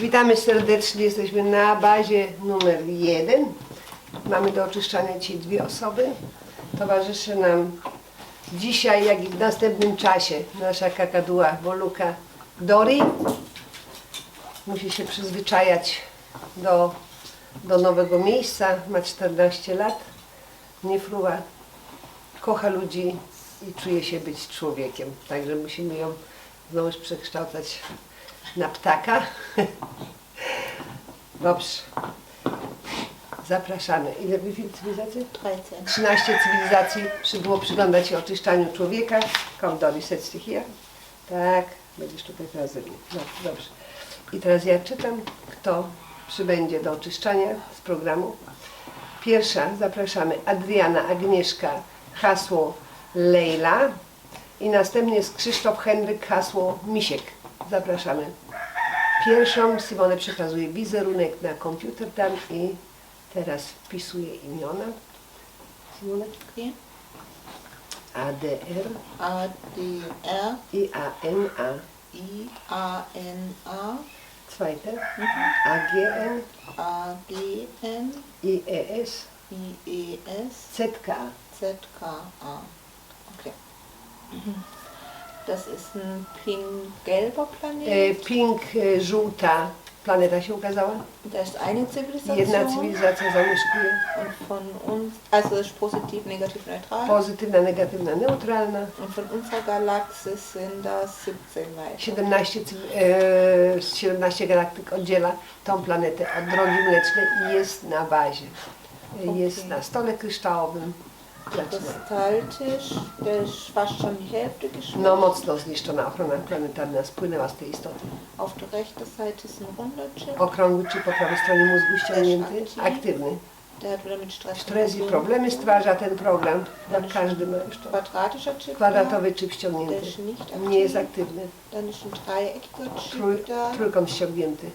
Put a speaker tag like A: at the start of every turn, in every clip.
A: Witamy serdecznie, jesteśmy na bazie numer jeden. Mamy do oczyszczania dzisiaj dwie osoby. Towarzyszy nam dzisiaj, jak i w następnym czasie, nasza kakaduła Woluka Dori. Musi się przyzwyczajać do, do nowego miejsca, ma 14 lat. Nie fruwa, kocha ludzi i czuje się być człowiekiem. Także musimy ją znowu przekształcać na ptaka. Dobrze. Zapraszamy. Ile wy cywilizacji?
B: 13.
A: 13 cywilizacji przybyło przyglądać się oczyszczaniu człowieka. Come setz dich hier. Tak, będziesz tutaj teraz ze mną. No, dobrze. I teraz ja czytam, kto przybędzie do oczyszczania z programu. Pierwsza zapraszamy Adriana, Agnieszka, hasło Leila. I następnie jest Krzysztof Henryk, hasło Misiek. Zapraszamy. Pierwszą Simone przekazuje wizerunek na komputer tam i teraz wpisuje imiona. Simone?
B: Okay.
A: ADR
B: A, D, R,
A: i ANA.
B: I, A, N, A,
A: Zweite. AGN
B: A, G, N,
A: IES
B: I, E, S,
A: ZK.
B: Z, K, A. Okay. Das ist ein pink-gelber Planet.
A: E, Pink, e, żółta planeta się ukazała.
B: da ist eine Zivilisation.
A: Jedna cywilizacja zamieszkuje.
B: Und von uns, also das ist positiv, negativ, neutral.
A: Pozytywna, negatywna, neutralna.
B: und von unserer Galaxis sind das 17 weiter.
A: 17, cyw- e, 17 galaktyk oddziela tą planetę od drogi mlecznej i jest na bazie. E, Jest na stole kryształowym.
B: Fast schon die Hälfte geschmolzen.
A: No mocno zniszczona ochrona planetarna spłynęła z tej istoty.
B: Auf der rechten Seite ist ein runder Chip,
A: Okrągły czy po prawej stronie mózgu ściągnięty, aktywny.
B: der hat wieder mit
A: problemy stwarza ten program. Na każdy ma już to.
B: Quadratischer Chip.
A: Kwadratowy
B: der
A: ściągnięty.
B: nicht
A: Nie jest aktywny.
B: Dann ist ein Chip da,
A: trójkąt ściągnięty.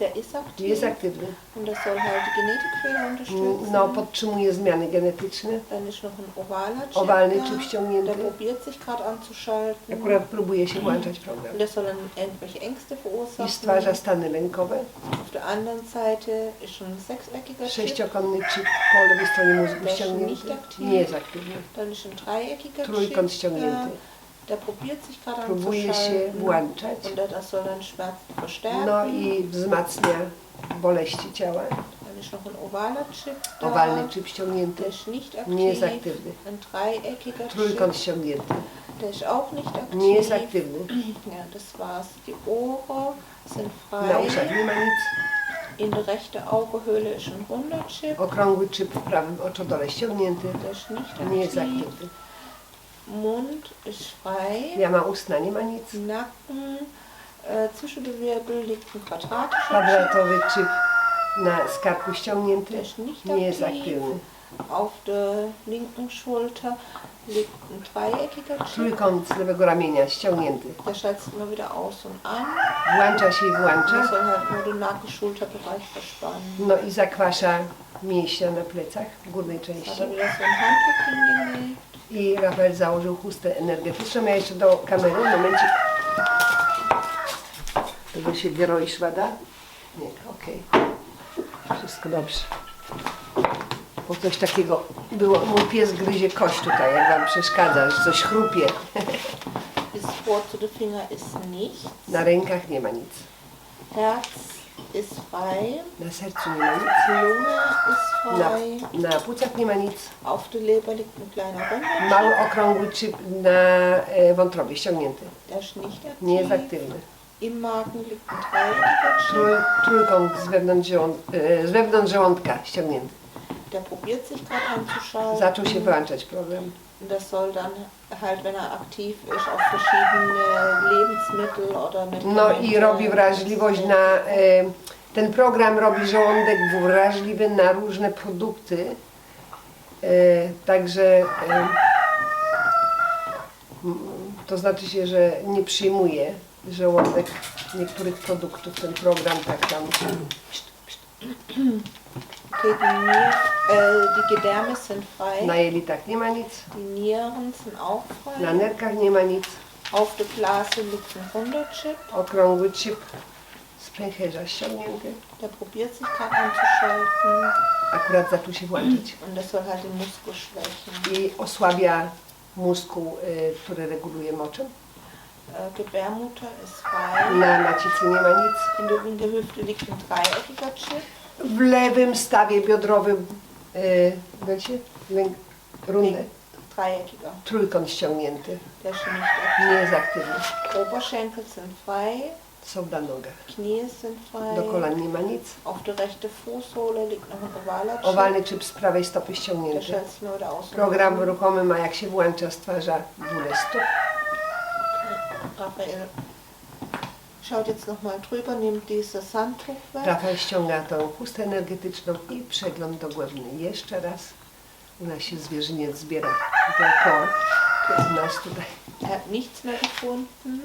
B: der ist aktiv.
A: Jest aktywny.
B: Und das soll halt die Genetikfehler unterstützen.
A: No, podtrzymuje zmiany genetyczne.
B: Dann ist noch ein ovaler Chip
A: Owalny
B: da.
A: czyp
B: Der probiert sich gerade anzuschalten.
A: Akurat próbuje się włączać program.
B: Und der soll dann irgendwelche Ängste
A: I
B: verursachen.
A: stwarza stany lękowe.
B: Auf der anderen Seite ist schon ein sechseckiger Chip.
A: Sześciokątny czyp po lewej stronie mózgu ściągnięty.
B: nicht aktywny.
A: Nie jest aktywny.
B: Dann ist ein dreieckiger
A: Trójkąt
B: Chip.
A: ściągnięty.
B: Da, der probiert sich gerade
A: Próbuje się włączać.
B: Und der, das soll dann Schmerzen verstärken.
A: No i wzmacnia boleści ciała.
B: Dann ist noch ein ovaler Chip da.
A: Owalny czyp ściągnięty.
B: Der ist nicht aktiv.
A: Nie jest aktywny.
B: Ein dreieckiger
A: Trójkąt
B: Chip.
A: ściągnięty.
B: Der ist auch nicht aktiv.
A: Nie jest aktywny.
B: Ja, das war's. Die Ohren sind
A: Na
B: frei.
A: uszach nie ma nic.
B: In der rechten Augenhöhle ist ein runder Chip.
A: Okrągły czyp w prawym oczodole ściągnięty.
B: Der ist nicht
A: Nie jest aktywny.
B: Mund ist frei.
A: Ja ma ustna, nie ma nic.
B: Nacken, äh, zwischen den Wirbel liegt ein quadratischer.
A: Kwadratowy na skarku ściągnięty.
B: Der ist nicht
A: Nie jest
B: aktiv.
A: aktywny.
B: Auf der linken Schulter liegt ein dreieckiger Chip.
A: Trójkąt z lewego ramienia ściągnięty.
B: Der schaltet immer wieder aus und an.
A: Włącza się i włącza.
B: soll halt nur den Nacken-Schulterbereich verspannen.
A: No i zakwasza mięśnia na plecach w górnej
B: hat
A: części.
B: er wieder so ein Handtuch hingelegt.
A: I Rafael założył chustę energetyczną. Ja jeszcze do kamery, momencik. Tego się geroisz, wada? Nie, okej. Wszystko dobrze. Bo coś takiego było. Mój pies gryzie kość tutaj, jak wam przeszkadza, że coś chrupie.
B: Bis vor zu den Finger ist nichts.
A: Na rękach nie ma nic.
B: Herz ist frei.
A: Na sercu nie ma nic.
B: Lunge ist
A: Na,
B: frei.
A: na płucach nie ma nic.
B: Auf der Leber liegt ein kleiner runder
A: Mały okrągły czyp na e, wątrobie ściągnięty.
B: Der ist nicht aktiv.
A: Nie jest aktywny.
B: Im Magen liegt ein dreieckiger Chip.
A: Trój, trójkąt z wewnątrz, żołąd, e, z wewnątrz żołądka ściągnięty.
B: Der probiert sich gerade anzuschalten.
A: Zaczął się wyłączać program.
B: Das soll dann halt, wenn er aktiv ist, auf verschiedene Lebensmittel oder
A: No
B: Medikamente.
A: i robi wrażliwość na. E, ten program robi żołądek wrażliwy na różne produkty. E, także e, to znaczy się, że nie przyjmuje żołądek niektórych produktów. Ten program tak tam.
B: Die, Nier äh, die Gedärme sind frei.
A: Na jelitach nie ma nic,
B: Die Nieren sind auch
A: na
B: frei.
A: nerkach nie ma nic.
B: Auf der Blase liegt ein runder Chip.
A: Okrągły chip z pęcherza ściągnięty.
B: Der probiert sich gerade anzuschalten
A: Akurat zaczął się włączać.
B: und das soll halt den Muskel schwächen.
A: I osłabia mózgu, y, który reguluje moczem.
B: Gebärmutter ist frei.
A: Na macicy nie ma nic.
B: In der, in der Hüfte liegt ein dreieckiger Chip.
A: W lewym stawie biodrowym, y, wiecie, lęk-
B: Dreieckiger.
A: trójkąt ściągnięty.
B: Der ist schon nicht aktiv.
A: Nie jest aktywny.
B: Oberschenkel sind frei.
A: Są na nogach.
B: Knie sind frei.
A: Do kolan nie ma nic.
B: Auf der rechten Fußsohle liegt noch ein Chip.
A: Owalny czyp z prawej stopy ściągnięty. Program ruchomy ma jak się włącza, stwarza bóle stóp.
B: Raphael schaut jetzt nochmal drüber, nimmt dieses Handtuch weg.
A: Rafael ściąga tą chustę energetyczną i przegląd dogłębny. Jeszcze raz. U nas się zwierzyniec zbiera dookoła. Nas tutaj
B: Er hat nichts mehr gefunden.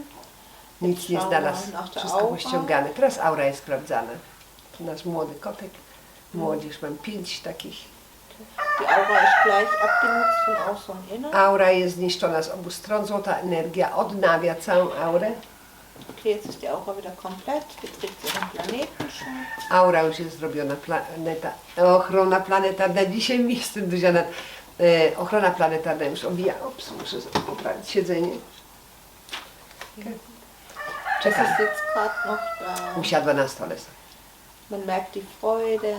A: Nic nie znalazł. Wszystko
B: Aura.
A: pościągane. Teraz aura jest sprawdzana. To nasz młody kotek. Młodzież, mam pięć takich.
B: Aura
A: jest zniszczona z obu stron. Złota energia odnawia całą aurę.
B: Okay, jetzt ist die Aura wieder komplett. Planeten schon.
A: Aura już jest zrobiona, planeta, ochrona planetarna, dzisiaj mi jestem Duziana, e, ochrona planetarna już obija, ops, muszę poprawić siedzenie. Okay.
B: Das
A: Czekam,
B: ist jetzt gerade noch da.
A: usiadła na stole,
B: Man merkt die Freude.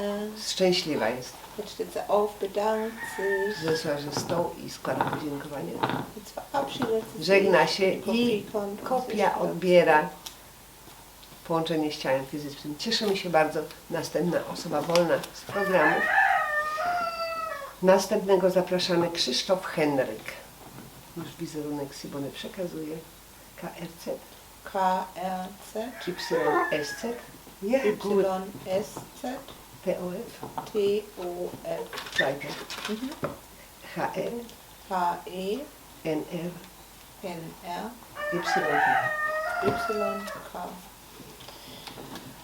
A: szczęśliwa jest,
B: Jetzt steht sie auf, bedankt sich.
A: zeszła ze stołu i składa podziękowanie.
B: Jetzt verabschiedet sie
A: Żegna się i
B: kommt.
A: kopia odbiera połączenie z ciałem fizycznym. Cieszymy się bardzo. Następna osoba wolna z programu. Następnego zapraszamy Krzysztof Henryk. Już wizerunek Sibony przekazuje. KRC,
B: KRZ, YSZ,
A: TOF, czajka,
B: mhm.
A: HR,
B: HE,
A: NR,
B: NR,
A: YK.
B: YK.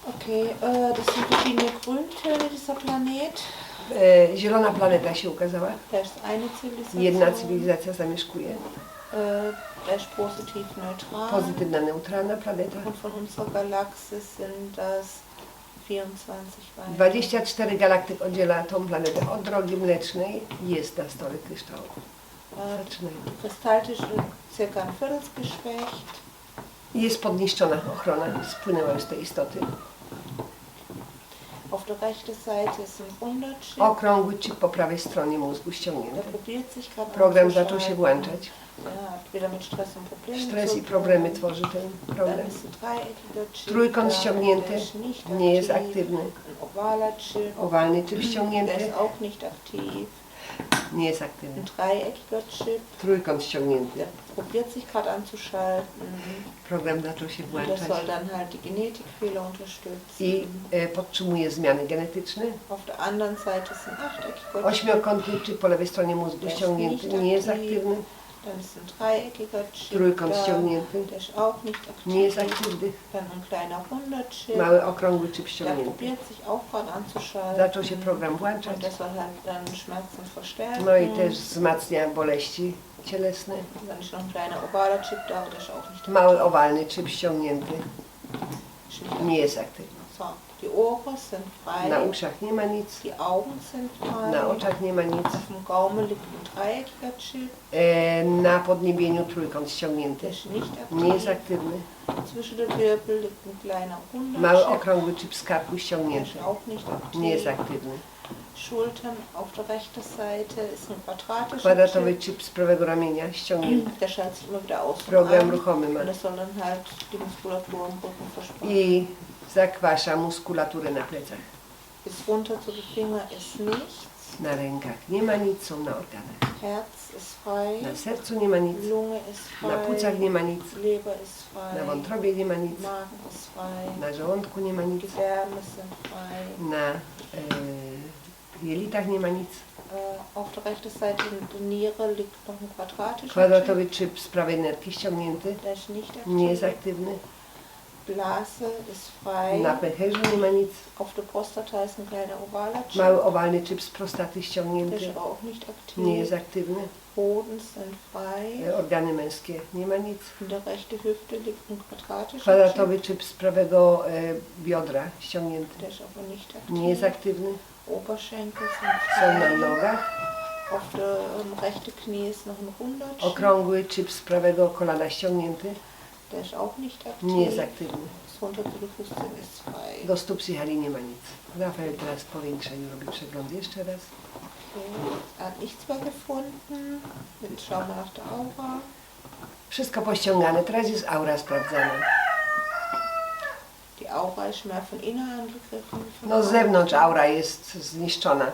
B: Okay, äh, das sind verschiedene Grüntöne dieser Planet.
A: E, Zielona planeta się ukazała.
B: Ist eine Zivilisation.
A: Jedna cywilizacja zamieszkuje.
B: Ist positiv neutral.
A: Pozytywna, neutralna planeta.
B: Und von unserer Galaxie sind das 24 weitere.
A: 24 galaktyk oddziela tą planetę od drogi mlecznej. Jest na stole kryształu.
B: Äh,
A: Zaczynajmy.
B: Kristalltisch ist circa ein.
A: Jest podniszczona ochrona, spłynęła już z tej istoty.
B: Auf der rechten Seite ist ein runder Chip.
A: Okrągły chip po prawej stronie mózgu ściągnięty. Program zaczął się
B: anzuschalten.
A: włączać.
B: Ja, wieder mit Stress und Problemen
A: Stres i problemy tworzy ten problem. Trójkąt
B: da,
A: ściągnięty, nie jest aktywny. Owalny
B: Der
A: ściągnięty, nie jest aktywny. Trójkąt ściągnięty.
B: Probiert sich gerade anzuschalten.
A: Program zaczął się
B: Und das
A: włączać
B: soll dann halt die Genetikfehler unterstützen.
A: i e, podtrzymuje zmiany genetyczne.
B: Auf der anderen Seite ist ein chip
A: po lewej stronie mózgu ściągnięty, nie jest aktywny.
B: Dann ist ein dreieckiger Chip.
A: Trójkąt
B: da.
A: ściągnięty,
B: ist auch nicht aktiv.
A: nie jest aktywny.
B: Dann ein kleiner runder Chip.
A: Mały okrągły chip
B: Der
A: ściągnięty.
B: probiert sich auch gerade anzuschalten.
A: Zaczął się program włączać.
B: Und das soll halt dann Schmerzen verstärken.
A: No i też wzmacnia boleści cielesne.
B: Dann ist noch ein kleiner ovaler Chip da, aber der ist auch nicht
A: Mały owalny chip ściągnięty,
B: ist nicht
A: nie jest aktywny.
B: So, die Ohren sind frei.
A: Na uszach nie ma nic,
B: Die Augen sind frei.
A: na oczach nie ma nic.
B: Auf dem Gaumen liegt ein dreieckiger.
A: E, na podniebieniu trójkąt ściągnięty,
B: nicht aktiv.
A: nie jest aktywny.
B: Zwischen den Wirbel liegt ein kleiner runder
A: Mały okrągły chip z karku ściągnięty,
B: auch nicht aktiv.
A: nie jest aktywny.
B: Schultern auf der rechten Seite ist ein quadratischer
A: Kwadratowy
B: Chip.
A: chip z prawego ramienia ściągnięty.
B: Der schaltet immer wieder aus.
A: Program ruchomy ma.
B: Und das soll dann halt die Muskulatur im Rücken verspannen.
A: I zakwasza muskulaturę na plecach.
B: Bis runter zu Finger ist nichts.
A: Na rękach nie ma nic, są na organach.
B: Herz ist frei.
A: Na sercu nie ma nic,
B: Lunge ist frei.
A: na płucach nie ma nic,
B: Leber ist frei.
A: na wątrobie nie ma nic,
B: Magen ist frei.
A: na żołądku nie ma nic,
B: Gedärme sind frei.
A: na e, jelitach nie ma nic.
B: Äh, auf der rechten Seite der Niere liegt noch ein quadratischer Chip.
A: Kwadratowy chip z prawej nerki ściągnięty,
B: ist nicht
A: nie jest aktywny.
B: Blase ist frei.
A: Na pęcherzu nie ma nic.
B: Auf der Prostata ist ein kleiner ovaler Chip.
A: Mały owalny chip z prostaty ściągnięty,
B: ist auch nicht aktiv.
A: nie jest aktywny.
B: Hodens sind frei.
A: organy męskie, nie ma nic.
B: In der rechte Hüfte liegt ein quadratischer
A: Kwadratowy czyp z prawego e, biodra ściągnięty.
B: Chip. Der ist aber nicht aktiv.
A: Nie jest aktywny.
B: Oberschenkel
A: Są
B: sind
A: na
B: frei.
A: nogach.
B: Auf der ähm, rechte Knie ist noch ein runder Chip.
A: Okrągły czyp z prawego kolana ściągnięty.
B: Der ist auch nicht aktiv.
A: Nie jest aktywny. Do stóp Sychali nie ma nic. Rafael teraz po powiększeniu robi przegląd jeszcze raz.
B: Er hat nichts mehr gefunden. Jetzt schauen wir nach der Aura.
A: Wszystko pościągane. Teraz jest aura sprawdzana.
B: Die Aura ist mehr von innen angegriffen.
A: No z zewnątrz aura jest zniszczona.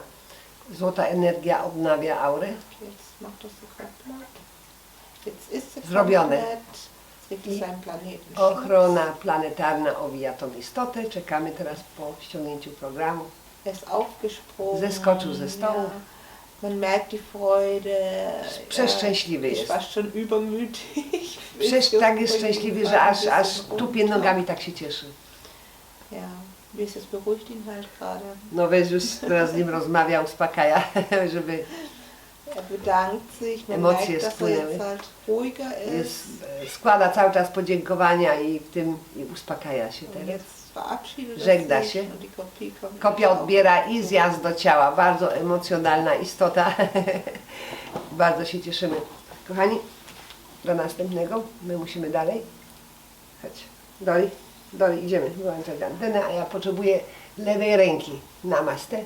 A: Złota energia odnawia aurę. Zrobione. Ochrona planetarna owija tą istotę. Czekamy teraz po ściągnięciu programu.
B: Ist aufgesprungen.
A: Zeskoczył ze stołu.
B: Man merkt die Freude.
A: Przeszczęśliwy
B: ist
A: jest.
B: fast schon übermütig.
A: Przecież tak jest szczęśliwy, że aż, aż tupie nogami tak się cieszy.
B: Ja, Jesus beruhigt ihn halt gerade.
A: No Jezus teraz z nim rozmawia, uspokaja, żeby
B: Er bedankt sich, man
A: Emocje
B: merkt, dass er
A: spłynęły.
B: jetzt halt ruhiger
A: jest, składa cały czas podziękowania i w tym i uspokaja się
B: Und
A: teraz.
B: jetzt verabschiedet er
A: Żegna
B: sich
A: się.
B: und die Kopie kommt
A: Kopia odbiera i zjazd do ciała. Bardzo emocjonalna istota. Bardzo się cieszymy. Kochani, do następnego. My musimy dalej. Chodź. Doli, Doli, idziemy. Wyłączać antenę, a ja potrzebuję lewej ręki. Namaste.